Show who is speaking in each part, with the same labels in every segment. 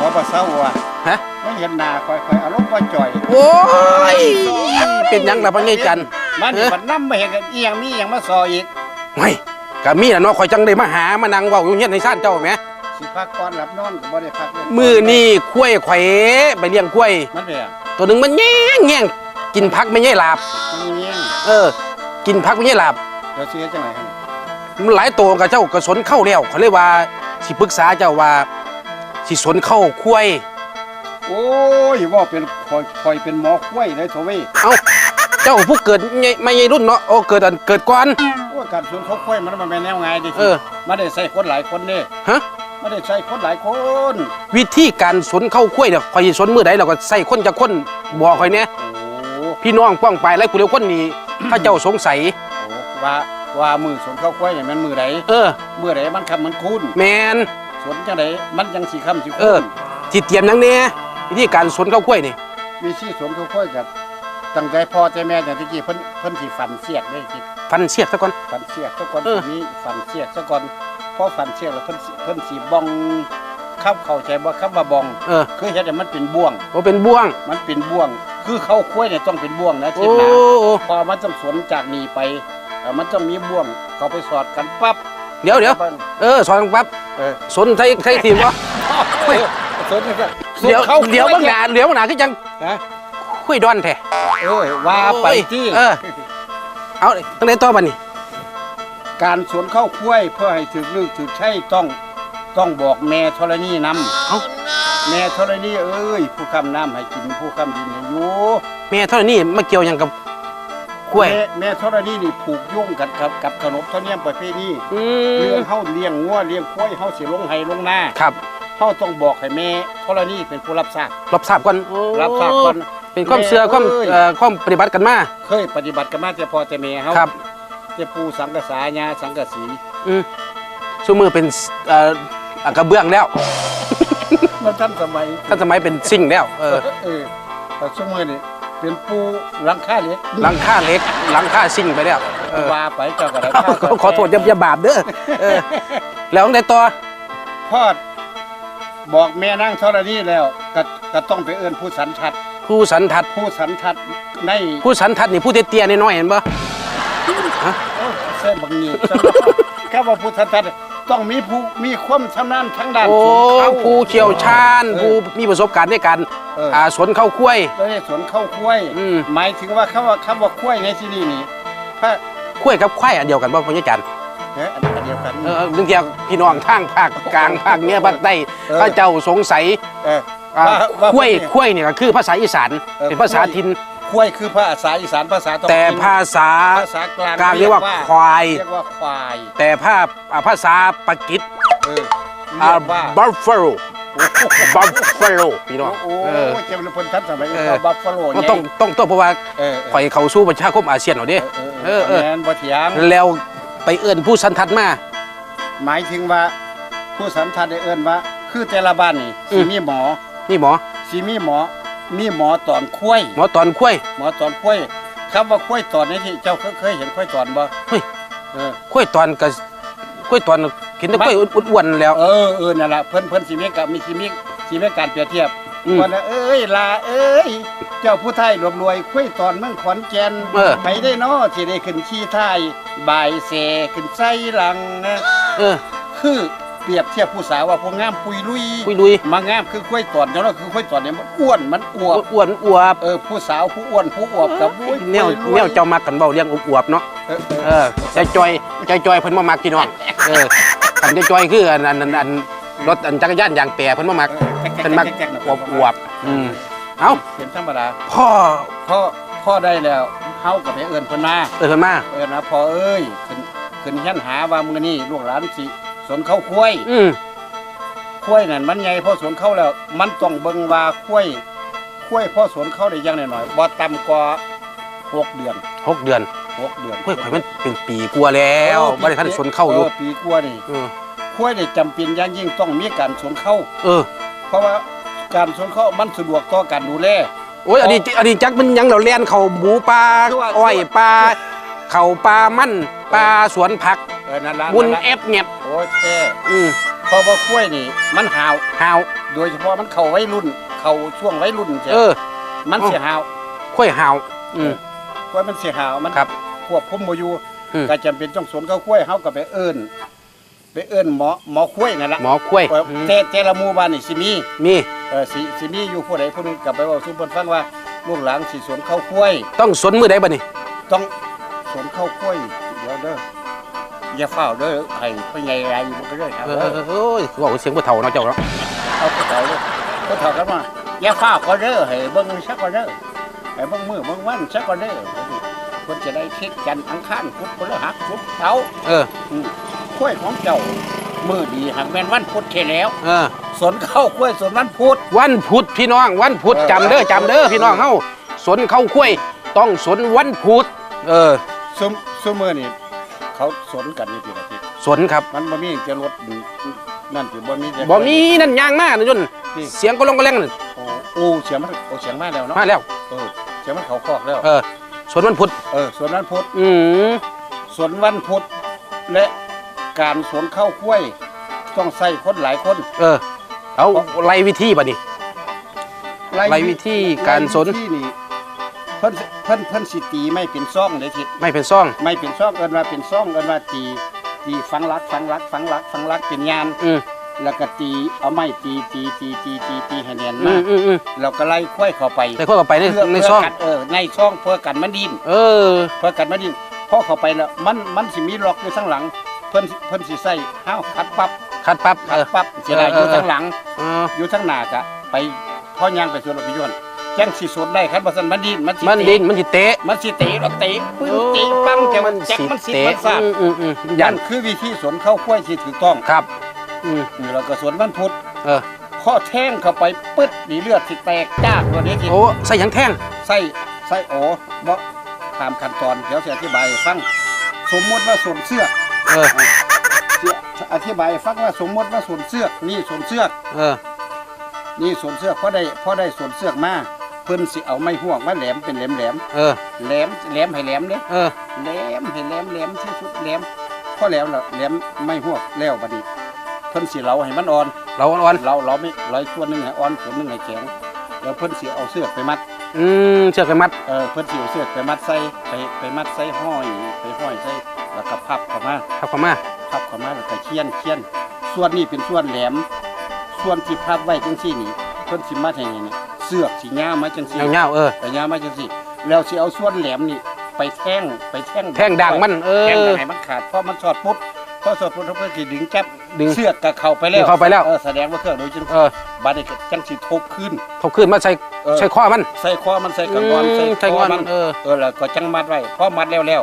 Speaker 1: หัวปลาเศร้าว่ะ
Speaker 2: ฮะ
Speaker 1: ไม่เห็นหน้าคอยๆอารมณ์ว่าจ่อย
Speaker 2: โอ้ย เป็นหยังล่ะพ่อใหญ่จันทร์
Speaker 1: มัน
Speaker 2: เอ๊ะ
Speaker 1: มันน้ำมาเห็นกันเอียงมีเอียงมาซออีก
Speaker 2: ไม่ก็มีแหละเนาะข่อยจังได้มาหามานั่งเว้าอยู่เฮียนในซ่านเจ้าแหม
Speaker 1: สิพักก่อนหลับนอนก็บ่ได้พักเลย
Speaker 2: มือนี่คุ้ยข่อยไปเลี้ยงคุ้ย
Speaker 1: มันเป็นอะ
Speaker 2: ตัวหนึงมันแย่งแย่งกินพักไม่ใช่หลาบ
Speaker 1: มันเงี้ยง
Speaker 2: เออ กินพักไม่ใช่หลาบ
Speaker 1: เดี๋ยวเสียจังไหนครับ
Speaker 2: มันหลายตัวกับเจ้ากระสนเข้าแล้วเขาเลยว่าสิปรึกษาเจ้าว่า สิสนเข้าคุ้ย
Speaker 1: โอ้ยว่าเป็นคอยคอยเป็นหมอคุ้ยเลยโถเว้ย
Speaker 2: เอ้าเจ้าผู้เกิดใหญ่ไม่ใช่รุ่นเนาะโอ้เกิดอันเกิดก่อน
Speaker 1: โอ้ยการสวนเขาคุ้ยมันมันเป็นแนวไงดิ
Speaker 2: เออ
Speaker 1: มาได้ใส่คนหลายคนเด้
Speaker 2: ฮะ
Speaker 1: มาได้ใส่คนหลายคน
Speaker 2: วิธีการสนเข้าคุ้ยเนี่ยข่อยสิสนมือใดเราก็ใส่คนจะคนบอกข่อยเนี่ย
Speaker 1: โอ้
Speaker 2: พี่น้องป้องไปไล่กูเร็วคนนี้ถ้าเจ้าสงสัย
Speaker 1: โหว่าว่ามือสวนเขาคุ้ยเนี่ยมันมือไหน
Speaker 2: เออ
Speaker 1: มือไหนมันคำมันคุ้น
Speaker 2: แมน
Speaker 1: สวนจังไหนมันยังสีคำสี
Speaker 2: เอ
Speaker 1: คุ้
Speaker 2: อนสิเตรียมหยังเนี่ยวิธีการสนเข้าคุ้ยนี่
Speaker 1: มีชื่อสวนเขาคุ้ยกับตั้งใจพ่อใจแม่อย่างที่กี้เพิ่นเพิ่นสีฟันเสียกได้คิด
Speaker 2: ฟันเสียกซะก่อน
Speaker 1: ฟันเสียกซะก่อน
Speaker 2: เออ
Speaker 1: ทีนี้ฟันเสียกซะก่อนพอฟันเสียกแล้วเพิ่นสิเพิ่นสีบ้องเข้าเข้าใจบ่คำว่าบ้อง
Speaker 2: เออ
Speaker 1: คือเฮ็ดให้มันเป็นบ่วง
Speaker 2: โอ้เป็นบ่วง
Speaker 1: มันเป็นบ่วง คือเข้าคุ้ยเนี่ยต้องเป็นบ่วงนะ
Speaker 2: โอ้
Speaker 1: ทิศหนา พอมันต้องสวนจากนี้ไปเอ่อมันต้องมีบ่วงเขาไปสอดกันปั๊บ
Speaker 2: เดี๋ยวเดี๋ยว เออสอนปั๊บ
Speaker 1: เออ
Speaker 2: สนไทยไทยทีมวะ
Speaker 1: สวนนี่ก็สวน
Speaker 2: เดี๋ยว
Speaker 1: ข้า
Speaker 2: เดี๋ยว
Speaker 1: คุ้
Speaker 2: บางหนาเดี๋ยวบางหนาคือจัง
Speaker 1: นะ
Speaker 2: คุยดอนแท้
Speaker 1: เอ้ยว่าไปที่
Speaker 2: เออเอาตั้งแต่ต่อบัดนี้
Speaker 1: การสวนเข้าคุ้ยเพื่อให้ถึกลึกถึกใช่ต้องต้องบอกแม่ธรณีนำ
Speaker 2: เอ้า
Speaker 1: แม่ธรณีเอ้ยผู้คำน้ำให้กินผู้คำดินให้อยู่
Speaker 2: แม่เท่านี้มาเกี่ยวหยังกับ คุ้ย
Speaker 1: แม่แม่ธรณีนี่ผูกโยุ่งกันกับกับขนบธรรมเนียมประเพณี
Speaker 2: อื
Speaker 1: เรื่อ
Speaker 2: ม
Speaker 1: งเฮาเลี้ยงงัวเลี้ยงควายเฮาสิลงไห้ลงนา
Speaker 2: ครับ
Speaker 1: เฮาต้องบอกให้แม่ธรณีเป็นผู้รับทราบ
Speaker 2: รับทราบก่อนโอ้
Speaker 1: รับทราบก่อน
Speaker 2: เป็นความเชื่อความ
Speaker 1: แม่เอ้ย
Speaker 2: เอ่อความปฏิบัติกันมา
Speaker 1: เคยปฏิบัติกันมาแต่พ่อแต่แม่เฮา
Speaker 2: ครับ
Speaker 1: แต่ปู่สังกษาญาสังกสี
Speaker 2: อืมซุมือเป็นเอ่ออะกระเบื้องแล้ว
Speaker 1: มันทันสมัย
Speaker 2: ท่านสมัยเป็นซิ่งแล้วเออ
Speaker 1: เออแต่สมัยนี่ เป็นปูหลังคาเหล็ก
Speaker 2: หลังคาเหล็กหลังคาซิ่งไปแล้วเออ
Speaker 1: ว่าไปเจ้าก็ได้
Speaker 2: ขอขอโทษอย่าอย่าบาปเด้อเออแล้วตั้งแต่ต่อ
Speaker 1: พอดบอกแม่นางธรณีแล้วก็ก็ต้องไปเอิ้นผู้สันทัด
Speaker 2: ผู้สันทัด
Speaker 1: ผู้สันทัดใน
Speaker 2: ผู้สันทัดนี่ผู้เตี้ยๆน้อยๆเห็นปะ
Speaker 1: โอ้เส้นบางนีสำหรับข้าว่าผู้สันทัดต้องมีผู้มีความชำนาญทั้งด้าน
Speaker 2: โอ้
Speaker 1: สวนเข้า
Speaker 2: ผู้เชี่ยวชาญ
Speaker 1: เออ
Speaker 2: ผู้มีประสบการณ์ในการ
Speaker 1: เออ
Speaker 2: อ่าสวนเข้าคุ้ย
Speaker 1: แล้วในสวนเข้าคุ้ย
Speaker 2: อืม
Speaker 1: หมายถึงว่าคำว่าคำว่าคุ้ยในที่นี่นี่พระ
Speaker 2: คุ้ยกับควายอันเดียวกันป่ะพ่อใหญ่จันทร์
Speaker 1: เอ๊ะอันอันเดียวกัน
Speaker 2: เออเรื่องเกี่ยวกับพี่น้องทางภาคกลางภาคเหนือภาคใต้
Speaker 1: เออ
Speaker 2: พระเจ้าสงสัย
Speaker 1: เออ
Speaker 2: อ่า
Speaker 1: ว่าว่า
Speaker 2: คุ้ย
Speaker 1: พวกนี้
Speaker 2: คุ้ยเนี่ยก็คือภาษาอีสาน
Speaker 1: เออ
Speaker 2: เป็นภาษา
Speaker 1: คุ้ย
Speaker 2: ถิ่น
Speaker 1: คุ้ยคือภาษาอีสานภาษาท้อง
Speaker 2: แต่
Speaker 1: ถิ่น
Speaker 2: ภาษา
Speaker 1: ภาษากลาง
Speaker 2: กลางเรียกว่าควาย
Speaker 1: เรียกว่าควาย
Speaker 2: แต่ภาพอ่าภาษาปากีส
Speaker 1: เออ
Speaker 2: อ่า
Speaker 1: เรียกว่า
Speaker 2: บัฟฟาโล บัฟฟาโลพี่น้อง
Speaker 1: โอ้
Speaker 2: เออ
Speaker 1: เจ้าเป็นคนทันสมัย
Speaker 2: เออ
Speaker 1: บัฟฟาโล
Speaker 2: ก็ต้องต้องต้องเพราะว่า
Speaker 1: เออ
Speaker 2: ข่อยเข้าสู่ประชาคมอาเซียนเอาเด้
Speaker 1: เออเออ
Speaker 2: เออเออ
Speaker 1: แม่นบ่เถียง
Speaker 2: แล้วไปเอื้อนผู้สันทัดมา
Speaker 1: หมายถึงว่า ผู้สันทัดได้เอิ้นว่า คือแต่ละบ้านนี่
Speaker 2: อื
Speaker 1: สิ
Speaker 2: ม
Speaker 1: มีหมอ
Speaker 2: นี่หมอ
Speaker 1: สิมีหมอ มีหมอตอนคุ้ย
Speaker 2: หมอตอนคุ้ย
Speaker 1: หมอตอนคุ้ยคำว่าคุ้ยตอนนี่ที่เจ้าเคยเคยเห็นคุ้ยตอนบ่
Speaker 2: เฮ้ย
Speaker 1: เออ
Speaker 2: คุ้ยตอนก็คุ้ยตอน เห็นแต่คุ้ยอ้วนๆแล้ว
Speaker 1: เออเออนั่นล่ะเพิ่นเพิ่นสิมีกับมีสิมีสิมีการเปรียบเทียบ
Speaker 2: อืม
Speaker 1: ว่านะเอ้ยลาเอ้ยเจ้าผู้ไทยรวมรวยคุ้ยตอนเมืองขอนแก่น
Speaker 2: เออ
Speaker 1: ไปได้น้อสิได้ขึ้นขี้ไทยบ่ายเสขึ้นไส้หลังนะ
Speaker 2: เออ
Speaker 1: คือเปรียบเทียบผู้สาวว่าพวกงามปุยลุย
Speaker 2: คุยลุย
Speaker 1: มางามคือคุ้ยตอนเนาะคือคุ้ยตอนเนี่ยมันอ้วนมันอวบ
Speaker 2: อ้วนอวบ
Speaker 1: เออผู้สาวผู้อ้วนผู้อวบกับอุ้ย
Speaker 2: แนว
Speaker 1: ปุยลุย
Speaker 2: แนวเจ้ามักกันเบาเลี้ยงอวบๆเนาะ
Speaker 1: เออเออ
Speaker 2: เออใจจอยใจจอยเพิ่นมามักพี่น้องเออ อันใจจอยคืออันอันอันอันรถอันจักรยานยางแปรเพิ่นมามัก
Speaker 1: แก๊กๆๆๆ
Speaker 2: เพิ่นมัก
Speaker 1: แก๊กๆๆ
Speaker 2: อวบอวบอืมเอ้า
Speaker 1: เป็นธรรมดา
Speaker 2: พ่อ
Speaker 1: พ่อพ่อได้แล้วเฮากับไปเอิ้นเพิ่นมา
Speaker 2: เออเพิ่นมา
Speaker 1: เอิ้นนะพ่อเอ้ยขึ้นขึ้นยันหาว่ามื้อนี้ลูกหลานสิสนเข้าคุ้ย
Speaker 2: อืม
Speaker 1: คุ้ยนั่นมันใหญ่พอสวนเข้าแล้ว มันต้องเบิ่งว่าคุ้ยคุ้ยพอสวนเข้าได้อยังน้อยๆบ่ต่ำกว่าหกเดือน
Speaker 2: หกเดือน
Speaker 1: หกเดือน
Speaker 2: คุ้ยข่อยมันเป็นปีกลัวาแล้วบ่ได้ทันสนเข้าอยู่
Speaker 1: ปีกว่านี่
Speaker 2: เออ
Speaker 1: คุ้ยได้จำเป็นอย่างยิ่งต้องมีการสวนเข้า
Speaker 2: เออ
Speaker 1: เพราะว่าการสวนเข้ามันสะดวกต่อการดูแล
Speaker 2: โอ้ยอันนี้อันนี้จักมันหยังเราเลียนเขาหมูปลา
Speaker 1: คือว่า
Speaker 2: อ้อยปลาเขาปลามั่นปลาสวนผัก
Speaker 1: เออนั่นละ
Speaker 2: บุญ
Speaker 1: นั่นละ
Speaker 2: เอฟเงียบ
Speaker 1: โอ้ยแท้
Speaker 2: อืม
Speaker 1: เพราะว่าคุ้วยนี่ มันหาว
Speaker 2: หาว
Speaker 1: โดยเฉพาะมันเข้าวัยรุ่น เข้าช่วงวัยรุ่นใช่
Speaker 2: เออ
Speaker 1: มันเสียหาว
Speaker 2: ค่อยหาวอืม
Speaker 1: คุ้วยมันเสียหาวมัน
Speaker 2: ครับ
Speaker 1: ควบคุมบ่อยู่
Speaker 2: อืม
Speaker 1: ก็จำเป็นต้องสวนเข้าคุ้วยเฮาก็ไปเอิ้นไปเอิ้นหมอหมอคุ้วยนั่นล่ะ
Speaker 2: หมอค่อยอืม
Speaker 1: แต่แต่ละหมู่บ้านนี่สิมี
Speaker 2: มี
Speaker 1: เออสิสิมีอยู่ผู้ใดผู้หนึงกลับไปเว้าสู่เพิ่นฟังว่าลูกหลานสิสวนเข้าคุ้วย
Speaker 2: ต้องสนมือใดบ่นี่
Speaker 1: ต้องสวนเข้าคุ้วยเดี๋ยวเด้ออย่าเฝ้าเด้อให้พ่อใหญ่รายอยู่มันก็ได้ครับ
Speaker 2: เออเออเออโอ้ยคือว่าเสียงบ่เฒ่าเนาะเจ้าเนาะ
Speaker 1: เอาผู้เฒ่าเด้อผู้เฒ่ากันมาอย่าเฝ้าก็เด้อให้เบิ่งสักก็เด้อให้เบิ่งมื้อเบิ่งวันสักก็เด้อ เพิ่นจะได้คิดจันทร์อังคารพุธพฤหัสศุกร์เสาร์
Speaker 2: เออ
Speaker 1: อืมคุ้วยของเจ้ามื้อดีหักแม่นวันพุธเท่แล้ว
Speaker 2: เออ
Speaker 1: สวนเข้าคุ้วยสวนวันพุธ
Speaker 2: วันพุธพี่น้องวันพุธ
Speaker 1: เออ
Speaker 2: จำเด้อจำเด้อพี่น้องเฮาสนเข้าค่อยต้องสนวันพุธเออ
Speaker 1: ซุมซุมื้อนี่เขาสนกันนี่ติล่ะพี่
Speaker 2: สนครับ
Speaker 1: มันบ่มีจะรถนั่นสิบ่มีจะ
Speaker 2: บ่มีนั่นยางมากนะยนต์
Speaker 1: นี่
Speaker 2: เสียงก็ลงก็แรงนั่น
Speaker 1: โอ้โอ้เสียงมันโอ้เสียงมาแล้วเนาะ
Speaker 2: มาแล้ว
Speaker 1: เออเสียงมันเขาคอกแล้ว
Speaker 2: เออ สนวันพุธ
Speaker 1: เออสวนวันพุธ
Speaker 2: อืม
Speaker 1: สวนวันพุธและการสวนข้าวกล้วย ต้องใส่คนหลายคน
Speaker 2: เออ เอาไล่วิธีบ่นี่ ไล่วิธีการสน
Speaker 1: ไล่วิธีนี่เพิ่นเพิ่นเพิ่นสิตีไม่เป็นซ่องเด้ทิ
Speaker 2: ไม่เป็นซ่อง
Speaker 1: ไม่เป็นซ่องเอิ้นว่าเป็นซ่องเอิ้นว่าตีตีฟังลักฟังลักฟังลักฟังลักเป็นยาน
Speaker 2: อืม
Speaker 1: แล้วก็ตีเอาไม้ตีตีตีตีตีตีให้แน่น
Speaker 2: อื
Speaker 1: มาม
Speaker 2: อืมอืม
Speaker 1: แล้วก็ไล่ควายเข้าไป
Speaker 2: ใส่ข้อกับไปใน
Speaker 1: เพื่อ
Speaker 2: ใน
Speaker 1: เพื่
Speaker 2: ซ่อง
Speaker 1: กัดเออในช่องเพื่อกันมันดิน
Speaker 2: เออ
Speaker 1: เพื่อกันมันดินพอเข้าไปแล้วมันมันสิมีล็อกอยู่ข้างหลัง เพิ่นเพิ่นสิใส่ห้าวคัดปั๊บ
Speaker 2: คัดปั๊บ
Speaker 1: คั
Speaker 2: เอ
Speaker 1: ด
Speaker 2: อ
Speaker 1: ปั๊บสิได้
Speaker 2: เออ
Speaker 1: อ ยู่
Speaker 2: เออ
Speaker 1: ข้างหลัง
Speaker 2: เออ
Speaker 1: อยู่ข้างหน้ากะไปพ่อย่างไปสวนรถยนต์จังสิสวนได้คันบ่ซั่นมันดินมันสิ
Speaker 2: มันดินมันสิเตะ
Speaker 1: มันสิเตะรถเตะปึ้งเตะปังจัง
Speaker 2: มัน
Speaker 1: จัก
Speaker 2: สิ
Speaker 1: มันสิ
Speaker 2: เตะ
Speaker 1: มันซาด
Speaker 2: อืมอืมอืมยั
Speaker 1: นั่
Speaker 2: น
Speaker 1: นคือวิธีสวนข้าวกล้วยที่ถูกต้อง
Speaker 2: ครับ อืม
Speaker 1: นี่เราก็สวนวันพุธ
Speaker 2: เออ
Speaker 1: ข้อแท่งเข้าไปปึ๊ดนี่เลือดสิแตกจากตัวนี้สิ
Speaker 2: โอ้ใส่หยังแท่ง
Speaker 1: ใส่ใส่โอ้บ่ตามขั้นตอนเดี๋ยวจะอธิบายให้ฟังสมมติว่าสวมเสื้อ
Speaker 2: เออ
Speaker 1: เสื้ออธิบายให้ฟังว่าสมมติว่าสวมเสื้อนี่สวมเสื้อ
Speaker 2: เออ
Speaker 1: นี่สวมเสื้อพอได้พอได้สวมเสื้อมาเพิ่นสิเอาไม้ห่วงมาแหลมเป็นแหลมแหลม
Speaker 2: เออ
Speaker 1: แหลมแหลมให้แหลมเด้
Speaker 2: เออ
Speaker 1: แหลมให้แหลมแหลมที่สุดแหลมพอแหลมแล้วแหลมไม้ห่วงแล้วบัดนี้ เพิ่นสิเหลาให้มันอ่อน
Speaker 2: เราอ่อน
Speaker 1: เราเราไม่ร้อยส่วนหนึงให้อ่อนส่วนหนึงให้แข็งแล้วเพิ่นสิเอาเสื้อกไปมัด
Speaker 2: ๆอืมเชือกไปมัด
Speaker 1: เออเพิ่นสิเอาเสื้อกไปมัดใส่ไปไปมัดใส่ห้อยไปห้อยใส่แล้วก็พับเข้ามา
Speaker 2: ครับเข้ามา
Speaker 1: พับเข้ามาแล้วก็เคียนเคียนส่วนนี้เป็นส่วนแหลม ส่วนที่พับไว้จังซี่นี่เพิ่นสิมัดให้นี่เสือกสิยาวมาจังซี่
Speaker 2: เงาๆเออ
Speaker 1: ไปยาวมาจังซี่แล้วสิเอาส่วนแหลมนี่ไปแท่งไปแท่ง
Speaker 2: แท่งด่างมันเอ
Speaker 1: แท่ง
Speaker 2: อ
Speaker 1: ด่างให้มันขาดเพราะมันสอดปุ๊บ พอสอดปุ๊บเพิ่นสิดึงจับ
Speaker 2: ดึง
Speaker 1: เสือกก็เข้าไปแล้ว
Speaker 2: เข้าไปแล้ว
Speaker 1: เออแสดงว่าเครื่องโดยจัง
Speaker 2: เออ
Speaker 1: บัดนี้ก็จังสิทบขึ้น
Speaker 2: ทบขึ้นมาใส่
Speaker 1: เออ
Speaker 2: ใส่ข้อมัน
Speaker 1: ใส่คอมันใส่กังวอน
Speaker 2: อื
Speaker 1: ใส่
Speaker 2: ม
Speaker 1: ค
Speaker 2: ใส่
Speaker 1: อ
Speaker 2: ก้อน
Speaker 1: มัน
Speaker 2: เออ
Speaker 1: เออแล้วก็จังมัดไว้พอมัดแล้วแล้ว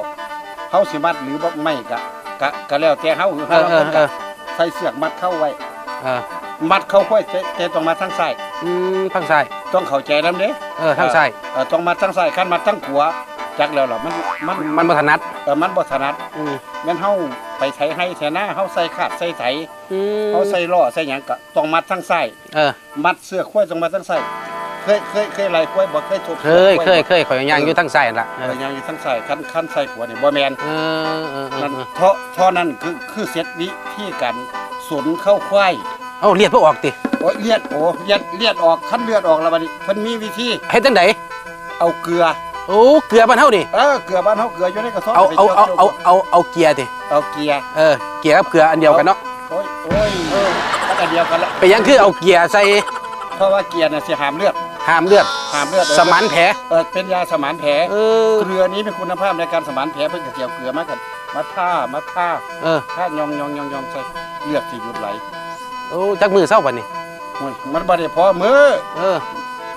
Speaker 1: เฮาสิมัดหรือบ่ไม่กะกะกะแล้วแต่เฮา
Speaker 2: เออเออเออ
Speaker 1: ใส่เสือกมัดเข้าไว้
Speaker 2: เออ
Speaker 1: มัดเข้าไว้แต่แต่ต้องมาทางซ้าย
Speaker 2: อืมทางซ้าย
Speaker 1: ต้องเข้าใจนำเด้
Speaker 2: เออทางซ้าย
Speaker 1: เออต้องมัดทางซ้ายคันมัดทางขวาจักแล้วล่ะมันมัน
Speaker 2: มันบ่ถนัด
Speaker 1: เออมันบ่ถนัด
Speaker 2: อืม
Speaker 1: งั้นเฮา ไปไถให้ไถนาเฮาใส่ขาดใส่ไถ
Speaker 2: อืม
Speaker 1: เฮาใส่ล้อใส่หยังก็ต้องมัดทางซ้าย
Speaker 2: เออ
Speaker 1: มัดเสือกควายต้องมัดทางซ้ายเคยเคยเคยไล่ควายบ่เคยทุบ
Speaker 2: เคยเคยเคยข่อยย่างอยู่ทางซ้ายนั่นล่ะเอ
Speaker 1: เอ
Speaker 2: อ
Speaker 1: อยังอยู่ทางซ้ายคันคันใส่ขวานี่บ่แม่น
Speaker 2: เออเออเออ
Speaker 1: นั่น
Speaker 2: เออ
Speaker 1: เพราะเพราะนั่นคือคือเซตวิธีการสนเข้าควาย
Speaker 2: เอาเลียดบ่ออกติ
Speaker 1: โอ้ยเลียดโอ้เลียดเลียดออกคันเลือดออกแล้วบัดนี้เพิ่นมีวิธี
Speaker 2: เฮ็ดจังได
Speaker 1: เอาเกลือ
Speaker 2: โอ้เกลือบ้านเฮานี่
Speaker 1: เออเกลือบ้านเฮาเกลืออยู่ในกระสอบ
Speaker 2: เอา
Speaker 1: ไป
Speaker 2: เอาเอา
Speaker 1: จียว
Speaker 2: เอาเอาเอาเกียร์ติ
Speaker 1: เอาเกลือ
Speaker 2: เออเกียร์กับเกลืออันเดียวกันเนาะ
Speaker 1: โอ้ยโอ้ยเอออันเดียวกันละ
Speaker 2: ไปยังคือเอาเกียร์ใส่
Speaker 1: เพราะว่าเกลือน่ะสิหามเลือด
Speaker 2: ห้ามเลือด
Speaker 1: หามเลือดเออ
Speaker 2: สมานแผล
Speaker 1: เออเป็นยาสมานแผล
Speaker 2: เออ
Speaker 1: เกลือนี้เป็นคุณภาพในการสมานแผลเพิ่นก็เกี่ยวเกลือมากันมาท่ามาท่า
Speaker 2: เออ
Speaker 1: ท่ายองยองยองยองใส่เลือดสิหยุดไหล
Speaker 2: โอ้จักมือเศร้าบัดนี้
Speaker 1: โอ้ยมันบ่ได้พอมือ
Speaker 2: เออ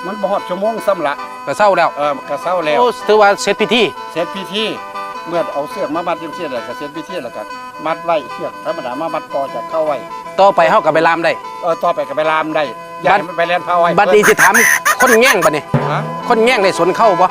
Speaker 1: มันบ่ฮอดชั่วโมงซ้ำละ
Speaker 2: ก็เศร้าแล้ว
Speaker 1: เออก็เศร้าแล้ว
Speaker 2: โอ้ถือว่าเสร็จพิธี
Speaker 1: เสร็จพิธีเมื่อเอาเสือกมามัดจังซี่แล้วก็เสร็จพิธีแล้วก็มัดไว้เสือกธรรมดามามัดต่อจากเข้าไว้
Speaker 2: ต่อไปเฮาก็ไปลามได้
Speaker 1: เออต่อไปก็ไปลามได้อย่าให้มันไปแล่นเผาไว้
Speaker 2: บัดนี้สิถามคนแง่งบัดนี้
Speaker 1: ฮะ
Speaker 2: คนแง่งได้สนเข้าบ่